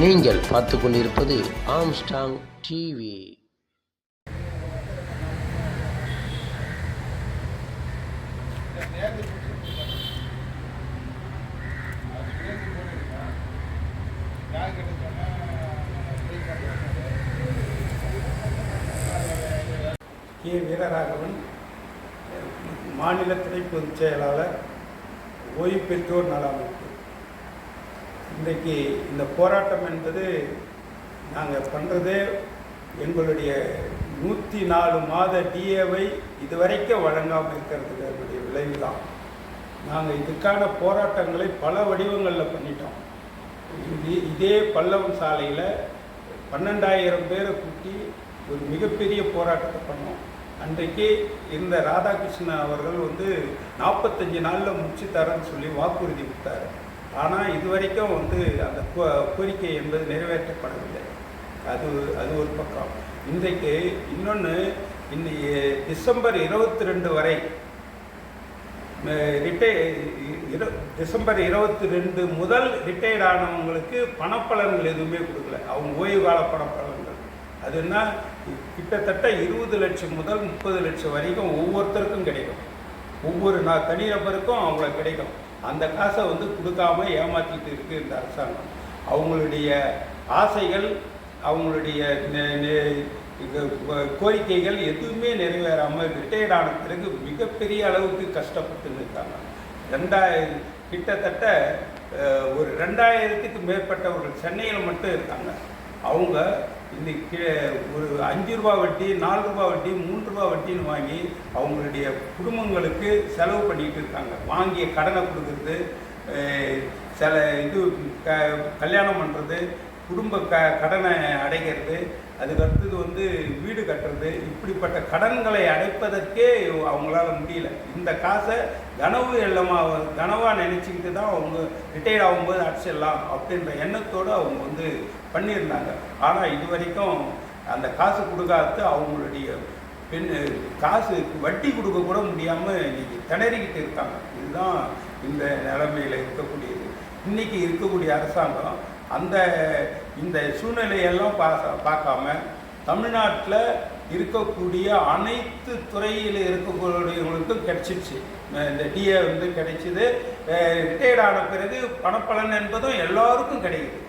நீங்கள் பார்த்து கொண்டிருப்பது ஆம்ஸ்டாங் டிவி கே. வீரராகவன் மாநில துணை பொதுச் செயலாளர் ஓய்வு பெற்றோர் நல அமைப்பு. இன்றைக்கு இந்த போராட்டம் என்பது நாங்கள் பண்ணுறதே எங்களுடைய நூற்றி நாலு மாத டிஏவை இதுவரைக்கும் வழங்காமல் இருக்கிறதுக்கு அதனுடைய விளைவு தான் நாங்கள் இதுக்கான போராட்டங்களை பல வடிவங்களில் பண்ணிட்டோம். இது இதே பல்லவன் சாலையில் பன்னெண்டாயிரம் பேரை கூட்டி ஒரு மிகப்பெரிய போராட்டத்தை பண்ணோம். அன்றைக்கு இந்த ராதாகிருஷ்ணன் அவர்கள் வந்து நாற்பத்தஞ்சு நாளில் முடிச்சு தரேன்னு சொல்லி வாக்குறுதி கொடுத்தாரு. ஆனால் இதுவரைக்கும் வந்து அந்த கோ- கோரிக்கை என்பது நிறைவேற்றப்படவில்லை. அது அது ஒரு பக்கம். இன்றைக்கு இன்னொன்று இன்னைக்கு டிசம்பர் இருபத்தி ரெண்டு வரை ரிட்டை டிசம்பர் இருபத்தி ரெண்டு முதல் ரிட்டையர்ட் ஆனவங்களுக்கு பணப்பலன்கள் எதுவுமே கொடுக்கல. அவங்க ஓய்வு கால பணப்பலன்கள். அது என்ன? கிட்டத்தட்ட இருபது லட்சம் முதல் முப்பது லட்சம் வரைக்கும் ஒவ்வொருத்தருக்கும் கிடைக்கும். ஒவ்வொரு நான் தனிநபருக்கும் அவங்களுக்கு கிடைக்கும். அந்த காசை வந்து கொடுக்காம ஏமாற்றிட்டு இருக்கு இந்த அரசாங்கம். அவங்களுடைய ஆசைகள் அவங்களுடைய நெ- நெ- கோரிக்கைகள் எதுவுமே நிறைவேறாமல் ரிட்டையர்ட் ஆன பிறகு மிகப்பெரிய அளவுக்கு கஷ்டப்பட்டு இருக்காங்க ரெண்டாய கிட்டத்தட்ட ஒரு ரெண்டாயிரத்துக்கு மேற்பட்டவர்கள் சென்னையில் மட்டும் இருக்காங்க. அவங்க இன்னைக்கு ஒரு அஞ்சு ரூபா வட்டி நாலு ரூபா வட்டி மூன்று ரூபா வட்டின்னு வாங்கி அவங்களுடைய குடும்பங்களுக்கு செலவு பண்ணிட்டு இருக்காங்க. வாங்கிய கடனை கொடுக்கறது சில இது க கல்யாணம் பண்ணுறது குடும்ப க கடனை அடைகிறது அதுக்கு அடுத்தது வந்து வீடு கட்டுறது இப்படிப்பட்ட கடன்களை அடைப்பதற்கே அவங்களால முடியல. இந்த காசை கனவு எல்லமாக கனவாக நினச்சிக்கிட்டு தான் அவங்க ரிட்டையர்ட் ஆகும்போது அடிச்சிடலாம் அப்படின்ற எண்ணத்தோடு அவங்க வந்து பண்ணியிருந்தாங்க. ஆனால் இது வரைக்கும் அந்த காசு கொடுக்காது அவங்களுடைய பெண் காசு வட்டி கொடுக்க கூட முடியாமல் இன்னைக்கு திணறிக்கிட்டு இருக்காங்க. இதுதான் இந்த நிலைமையில் இருக்கக்கூடியது. இன்னைக்கு இருக்கக்கூடிய அரசாங்கம் அந்த இந்த சூழ்நிலையெல்லாம் பா பார்க்காம தமிழ்நாட்டில் இருக்கக்கூடிய அனைத்து துறையில் இருக்கக்கூடியவங்களுக்கும் கிடைச்சிருச்சு. இந்த டிஏ வந்து கிடைச்சிது. ரிட்டையர்ட் ஆன பிறகு பணப்பலன் என்பதும் எல்லோருக்கும் கிடைக்குது.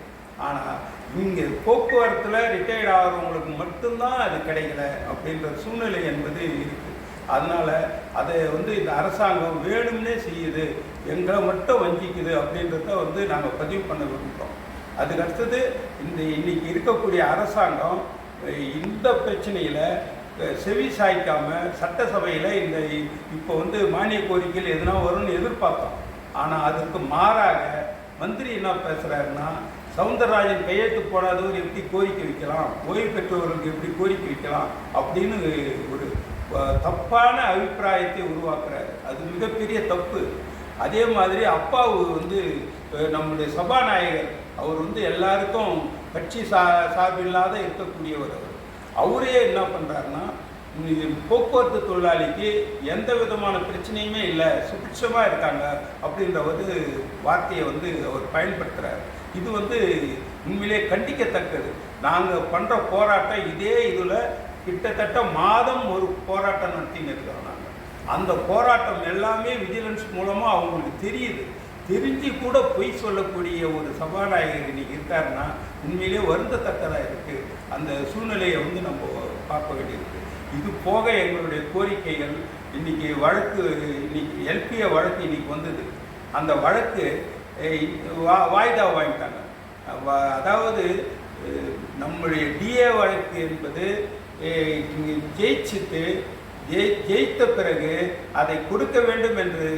ஆனால் இங்கே போக்குவரத்தில் ரிட்டையர்ட் ஆகிறவங்களுக்கு மட்டும்தான் அது கிடைக்கல அப்படின்ற சூழ்நிலை என்பது இருக்குது அதனால் அதை வந்து இந்த அரசாங்கம் வேணும்னே செய்யுது. எங்களை மட்டும் வஞ்சிக்குது அப்படின்றத வந்து நாங்கள் பதிவு பண்ண விரும்புகிறோம் அதுக்கு அடுத்தது இந்த இன்னைக்கு இருக்கக்கூடிய அரசாங்கம் இந்த பிரச்சனையில் செவி சாய்க்காம சட்டசபையில் இந்த இப்போ வந்து மானிய கோரிக்கையில் எதுனா வரும்னு எதிர்பார்த்தோம். ஆனால் அதுக்கு மாறாக மந்திரி என்ன பேசுகிறாருன்னா சவுந்தரராஜன் கையெழுத்து போடாதவர் எப்படி கோரிக்கை வைக்கலாம்? ஓய்வு பெற்றவர்களுக்கு எப்படி கோரிக்கை வைக்கலாம்? அப்படின்னு ஒரு தப்பான அபிப்பிராயத்தை உருவாக்குறாரு. அது மிகப்பெரிய தப்பு. அதே மாதிரி அப்பாவு வந்து நம்முடைய சபாநாயகர் அவர் வந்து எல்லாருக்கும் கட்சி சா சார்பில்லாத இருக்கக்கூடியவர் அவர். அவரே என்ன பண்ணுறாருன்னா போக்குவரத்து தொழிலாளிக்கு எந்த விதமான பிரச்சனையுமே இல்லை சுபிட்சமாக இருக்காங்க அப்படின்ற ஒரு வார்த்தையை வந்து அவர் பயன்படுத்துகிறார் இது வந்து உண்மையிலே கண்டிக்கத்தக்கது. நாங்கள் பண்ணுற போராட்டம் இதே இதில் கிட்டத்தட்ட மாதம் ஒரு போராட்டம் நடத்தின்னு இருக்கிறோம் நாங்கள் அந்த போராட்டம் எல்லாமே விஜிலன்ஸ் மூலமாக அவங்களுக்கு தெரியுது. தெரிஞ்சு கூட பொய் சொல்லக்கூடிய ஒரு சபாநாயகர் இன்னைக்கு இருக்காருன்னா உண்மையிலே வருந்தத்தக்கதாக இருக்குது அந்த சூழ்நிலையை வந்து நம்ம பார்க்க வேண்டியிருக்கு. இது போக எங்களுடைய கோரிக்கைகள் இன்னைக்கு வழக்கு இன்னைக்கு எல்பிஏ வழக்கு இன்னைக்கு வந்தது. அந்த வழக்கு வா வாய்தா வாங்கிட்டாங்க. வ- அதாவது நம்முடைய டிஏ வழக்கு என்பது ஜெயிச்சுட்டு ஜெயி ஜெயித்த பிறகு அதை கொடுக்க வேண்டும் என்று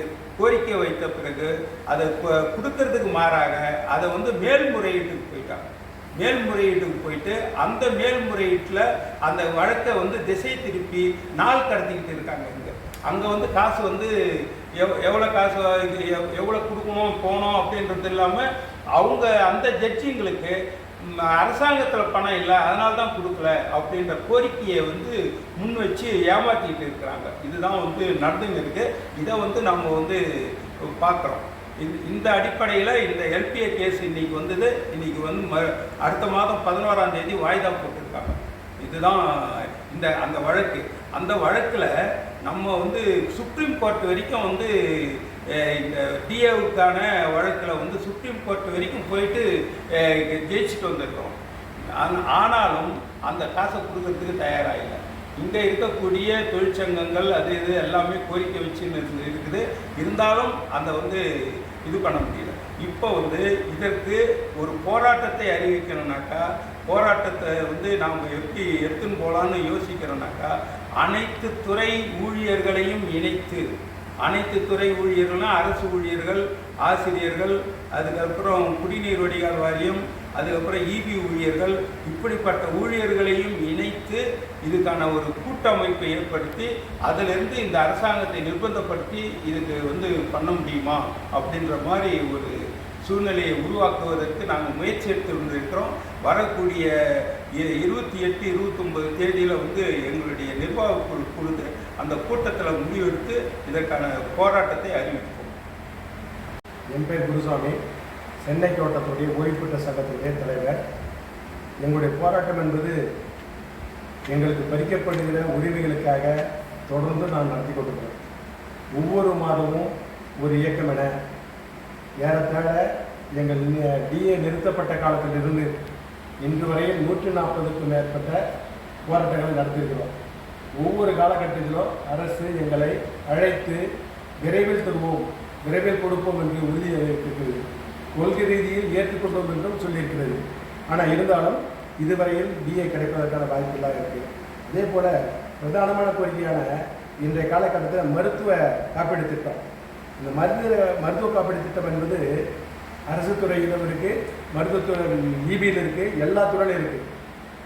கோரிக்கை வைத்த பிறகு அதை கொடுக்கறதுக்கு மாறாக அதை வந்து மேல்முறையீட்டுக்கு போயிட்டாங்க. மேல்முறையீட்டுக்கு போயிட்டு அந்த மேல்முறையீட்டில் அந்த வழக்கை வந்து திசை திருப்பி நாள் கடத்திக்கிட்டு இருக்காங்க இங்கே. அங்கே வந்து காசு வந்து எவ் எவ்வளோ காசு இது எவ்- எவ்வளோ கொடுக்கணும் போகணும் அப்படின்றது இல்லாமல் அவங்க அந்த ஜட்ஜிங்களுக்கு அரசாங்கத்தில் பணம் இல்லை அதனால தான் கொடுக்கல அப்படின்ற கோரிக்கையை வந்து முன் வச்சு ஏமாற்றிட்டு இருக்கிறாங்க. இதுதான் வந்து நடந்துங்க இருக்குது இதை வந்து நம்ம வந்து பார்க்குறோம். இந்த இந்த அடிப்படையில் இந்த எல்பிஏ கேஸ் இன்றைக்கி வந்தது. இன்றைக்கி வந்து ம அடுத்த மாதம் பதினோராம் தேதி வாய்தா போட்டிருக்காங்க. இதுதான் இந்த அந்த வழக்கு. அந்த வழக்கில் நம்ம வந்து சுப்ரீம் கோர்ட் வரைக்கும் வந்து டிஏவுக்கான வழக்கில் வந்து சுப்ரீம் கோர்ட் வரைக்கும் போயிட்டு ஜெயிச்சுட்டு வந்திருக்கோம் ஆனாலும் அந்த காசை கொடுக்கறதுக்கு தயாராகல இங்கே இருக்கக்கூடிய தொழிற்சங்கங்கள் அது இது எல்லாமே கோரிக்கை வச்சு இருக்குது. இருந்தாலும் அந்த வந்து இது பண்ண முடியல. இப்போ வந்து இதற்கு ஒரு போராட்டத்தை அறிவிக்கணும்னாக்கா போராட்டத்தை வந்து நாம் எப்படி எடுத்துன்னு போகலான்னு யோசிக்கிறோம்னாக்கா அனைத்து துறை ஊழியர்களையும் இணைத்து அனைத்து துறை ஊழியர்களும் அரசு ஊழியர்கள் ஆசிரியர்கள் அதுக்கப்புறம் குடிநீர் வடிகால் வாரியம் அதுக்கப்புறம் இபி ஊழியர்கள் இப்படிப்பட்ட ஊழியர்களையும் இணைத்து இதுக்கான ஒரு கூட்டமைப்பை ஏற்படுத்தி அதிலிருந்து இந்த அரசாங்கத்தை நிர்பந்தப்படுத்தி இதுக்கு வந்து பண்ண முடியுமா? அப்படின்ற மாதிரி ஒரு சூழ்நிலையை உருவாக்குவதற்கு நாங்கள் முயற்சி எடுத்து கொண்டிருக்கிறோம் வரக்கூடிய இருபத்தி எட்டு இருபத்தொம்பது தேதியில் வந்து எங்களுடைய நிர்வாக குழு அந்த கூட்டத்தில் முடிவெடுத்து இதற்கான போராட்டத்தை அறிவிப்போம். என் பேர் குருசாமி. சென்னை தோட்டத்துடைய ஓய்வு பெற்ற சங்கத்துடைய தலைவர். எங்களுடைய போராட்டம் என்பது எங்களுக்கு பறிக்கப்படுகிற உரிமைகளுக்காக தொடர்ந்து நான் நடத்தி கொண்டிருக்கிறேன் ஒவ்வொரு மாதமும் ஒரு இயக்கம் என ஏறத்தாழ எங்கள் டிஏ நிறுத்தப்பட்ட காலத்திலிருந்து இன்று வரையில் நூற்றி நாற்பதுக்கும் மேற்பட்ட போராட்டங்களை நடத்தியிருக்கிறோம். ஒவ்வொரு காலகட்டத்திலும் அரசு எங்களை அழைத்து விரைவில் தருவோம் விரைவில் கொடுப்போம் என்று உறுதி அளித்திருக்கிறது கொள்கை ரீதியில் ஏற்றுக்கொண்டோம் என்றும் சொல்லியிருக்கிறது. ஆனால் இருந்தாலும் இதுவரையில் டிஏ கிடைப்பதற்கான வாய்ப்புகளாக இருக்குது அதே போல் பிரதானமான கோரிக்கையான இன்றைய காலகட்டத்தில் மருத்துவ காப்பீடு திட்டம். இந்த மருந்து மருத்துவ காப்பீடு திட்டம் என்பது அரசு துறையிலும் இருக்குது மருத்துவத்துறை இபியில் இருக்குது எல்லா துறையிலும் இருக்குது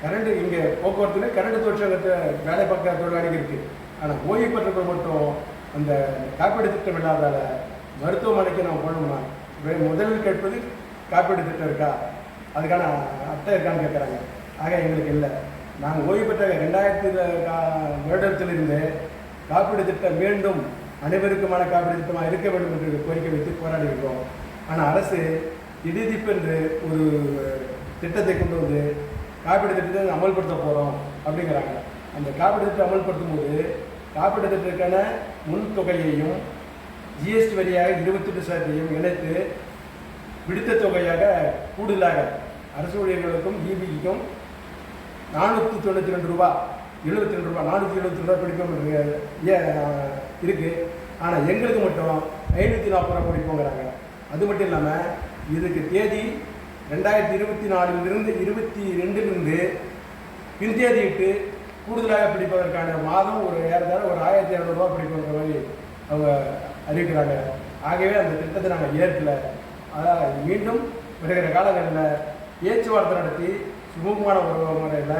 கரண்ட் இங்கே போக்குவரத்துல கரண்ட் தொழிற்சங்கத்தை வேலை பார்க்குற தொழிலாளிகள் இருக்குது ஆனால் ஓய்வு பெற்றவர்கள் மட்டும் அந்த காப்பீடு திட்டம் இல்லாதால மருத்துவமனைக்கு நம்ம போனோம்னா முதலில் கேட்பது காப்பீடு திட்டம் இருக்கா? அதுக்கான அட்டை இருக்கான்னு கேட்குறாங்க ஆக எங்களுக்கு இல்லை. நாங்கள் ஓய்வு பெற்ற ரெண்டாயிரத்தி வருடத்திலிருந்து காப்பீடு திட்டம் மீண்டும் அனைவருக்குமான காப்பீடு திட்டமாக இருக்க வேண்டும் என்று கோரிக்கை வைத்து போராடி இருக்கிறோம் ஆனால் அரசு திடீர்னு ஒரு திட்டத்தை கொண்டு வந்து காப்பீடு திட்டத்தை அமல்படுத்த போகிறோம் அப்படிங்கிறாங்க. அந்த காப்பீடு திட்டம் அமல்படுத்தும் போது காப்பீடு திட்டத்திற்கான முன் தொகையையும் ஜிஎஸ்டி வரியாக இருபத்தெட்டு சதவீதம் இணைத்து விடுத்த தொகையாக கூடுதலாக அரசு ஊழியர்களுக்கும் இபிக்கும் நானூற்றி தொண்ணூற்றி ரெண்டு ரூபா எழுபத்தி ரெண்டு ரூபா நானூற்றி எழுபத்தி ரூபா பிடிக்கும் இருக்குது ஆனால் எங்களுக்கு மட்டும் ஐநூற்றி நாற்பது ரூபா பிடிப்போங்கிறாங்க அது மட்டும் இல்லாமல் இதுக்கு தேதி ரெண்டாயிரத்தி இருபத்தி நாலிலிருந்து இருபத்தி ரெண்டிலிருந்து பின்தேதியிட்டு கூடுதலாக பிடிப்பதற்கான மாதம் ஒரு ஏறத்தாழ ஒரு ஆயிரத்தி இரநூறுவா பிடிக்கிற மாதிரி அவங்க அறிவிக்கிறாங்க. ஆகவே அந்த திட்டத்தை நாங்கள் ஏற்கல. அதாவது மீண்டும் வருகிற காலங்களில் பேச்சுவார்த்தை நடத்தி சுமூகமான ஒரு முறையில்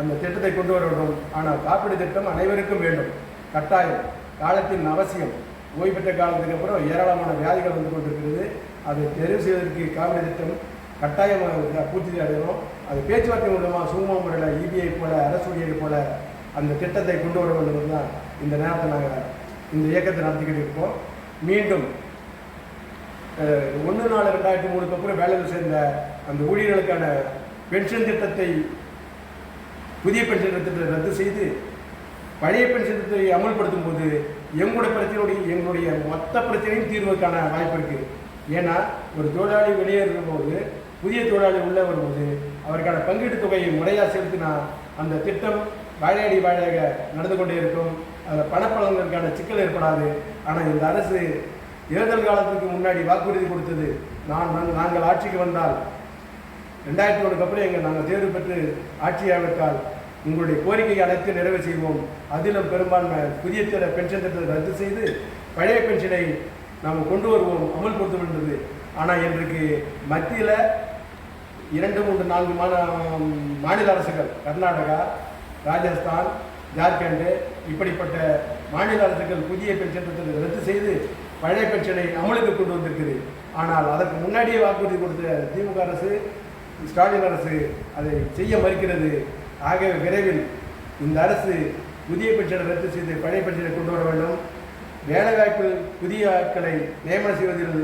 அந்த திட்டத்தை கொண்டு வர வேண்டும். ஆனால் காப்பீடு திட்டம் அனைவருக்கும் வேண்டும். கட்டாயம் காலத்தின் அவசியம். ஓய்வு பெற்ற காலத்துக்கு அப்புறம் ஏராளமான வியாதிகள் வந்து கொண்டிருக்கிறது. அதை தெரிவு செய்வதற்கு காப்பீடு திட்டம் கட்டாயமாக பூர்த்தி அடையணும் அது பேச்சுவார்த்தை மூலமாக சுமூக முறையில் இபிஐ போல அரசு ஊழியர் போல அந்த திட்டத்தை கொண்டு வர வேண்டும் தான் இந்த நேரத்தை நாங்கள் இந்த இயக்கத்தை நடத்திக்கிட்டு இருக்கோம். மீண்டும் ஒன்று நாலு ரெண்டாயிரத்தி மூணுக்கு அப்புறம் வேலையில் சேர்ந்த அந்த ஊழியர்களுக்கான பென்ஷன் திட்டத்தை புதிய பென்ஷன் திட்டத்தை ரத்து செய்து பழைய பென்ஷன் திட்டத்தை அமல்படுத்தும் போது எங்களுடைய பிரச்சனையுடைய எங்களுடைய மொத்த பிரச்சனையும் தீர்வுக்கான வாய்ப்பு இருக்குது ஏன்னா ஒரு தொழிலாளி வெளியேறும் போது புதிய தொழிலாளி உள்ளே வரும்போது அவருக்கான பங்கீட்டு தொகையை முறையாக செலுத்தினா அந்த திட்டம் வாழையடி வாழையாக நடந்து கொண்டே இருக்கும். அதில் பணப்பழங்களுக்கான சிக்கல் ஏற்படாது. ஆனால் இந்த அரசு தேர்தல் காலத்துக்கு முன்னாடி வாக்குறுதி கொடுத்தது. நான் நான்- நாங்கள் ஆட்சிக்கு வந்தால் ரெண்டாயிரத்தி ஒன்றுக்கு அப்புறம் எங்கள் நாங்கள் தேர்வு பெற்று ஆட்சி அமைத்தால் உங்களுடைய கோரிக்கையை அனைத்து நிறைவு செய்வோம். அதிலும் பெரும்பான்மை புதிய திட்ட பென்ஷன் திட்டத்தை ரத்து செய்து பழைய பென்ஷனை நாம் கொண்டு வருவோம் அமல்படுத்த வேண்டியது ஆனால் இன்றைக்கு மத்தியில் இரண்டு மூன்று நான்கு மாநில மாநில அரசுகள் கர்நாடகா ராஜஸ்தான் ஜார்க்கண்டு இப்படிப்பட்ட மாநில அரசுகள் புதிய பென்ஷன் திட்டத்தை ரத்து செய்து பழைய பென்ஷனை அமலுக்கு கொண்டு வந்திருக்குது. ஆனால் அதற்கு முன்னாடியே வாக்குறுதி கொடுத்த திமுக அரசு ஸ்டாலின் அரசு அதை செய்ய மறுக்கிறது. ஆகவே விரைவில் இந்த அரசு புதிய பென்ஷனை ரத்து செய்து பழைய பென்ஷனை கொண்டு வர வேண்டும். வேலைவாய்ப்பு புதிய ஆட்களை நியமனம் செய்வதில்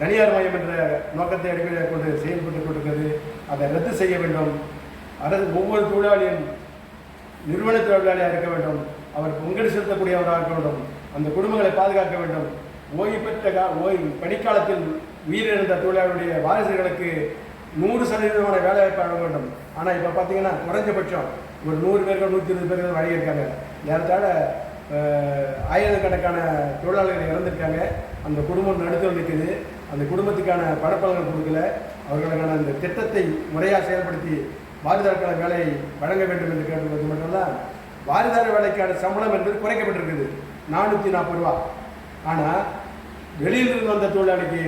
தனியார் மயம் என்ற நோக்கத்தை அடிப்படையாக கொண்டு செயல்பட்டு கொண்டிருக்கிறது. அதை ரத்து செய்ய வேண்டும். அரசு ஒவ்வொரு தொழிலாளியும் நிறுவன தொழிலாளியாக இருக்க வேண்டும். அவர் பங்கெடு செலுத்தக்கூடியவராக இருக்க வேண்டும். அந்த குடும்பங்களை பாதுகாக்க வேண்டும். ஓய்வு பெற்ற கா ஓய்வு பணிக்காலத்தில் உயிரிழந்த தொழிலாளருடைய வாரிசுகளுக்கு நூறு சதவீதமான வேலைவாய்ப்பு வழங்க வேண்டும். ஆனால் இப்போ பார்த்தீங்கன்னா குறைஞ்சபட்சம் ஒரு நூறு பேர்கள் நூற்றி இருபது பேர்கள் வழங்கியிருக்காங்க ஏறத்தாழ ஆயிரக்கணக்கான தொழிலாளர்கள் இறந்துருக்காங்க. அந்த குடும்பம் நடுத்தல் நிற்குது அந்த குடும்பத்துக்கான படப்பலங்கள் கொடுக்கல. அவர்களுக்கான அந்த திட்டத்தை முறையாக செயல்படுத்தி வாரிதாரக்கான வேலையை வழங்க வேண்டும் என்று கேட்டுள்ளது மட்டுமல்ல வாரிதார வேலைக்கான சம்பளம் என்பது குறைக்கப்பட்டிருக்குது. நானூற்றி நாற்பது ரூபா. ஆனால் வெளியிலிருந்து வந்த தொழிலாளிக்கு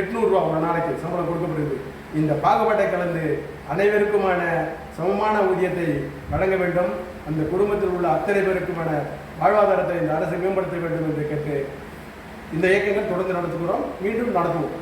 எட்நூறுரூவா ஒரு நாளைக்கு சம்பளம் கொடுக்கப்படுகிறது இந்த பாகுபாட்டை கலந்து அனைவருக்குமான சமமான ஊதியத்தை வழங்க வேண்டும். அந்த குடும்பத்தில் உள்ள அத்தனை பேருக்குமான வாழ்வாதாரத்தை இந்த அரசு மேம்படுத்த வேண்டும் என்று கேட்டு இந்த இயக்கங்கள் தொடர்ந்து நடத்துகிறோம் மீண்டும் நடத்துவோம்.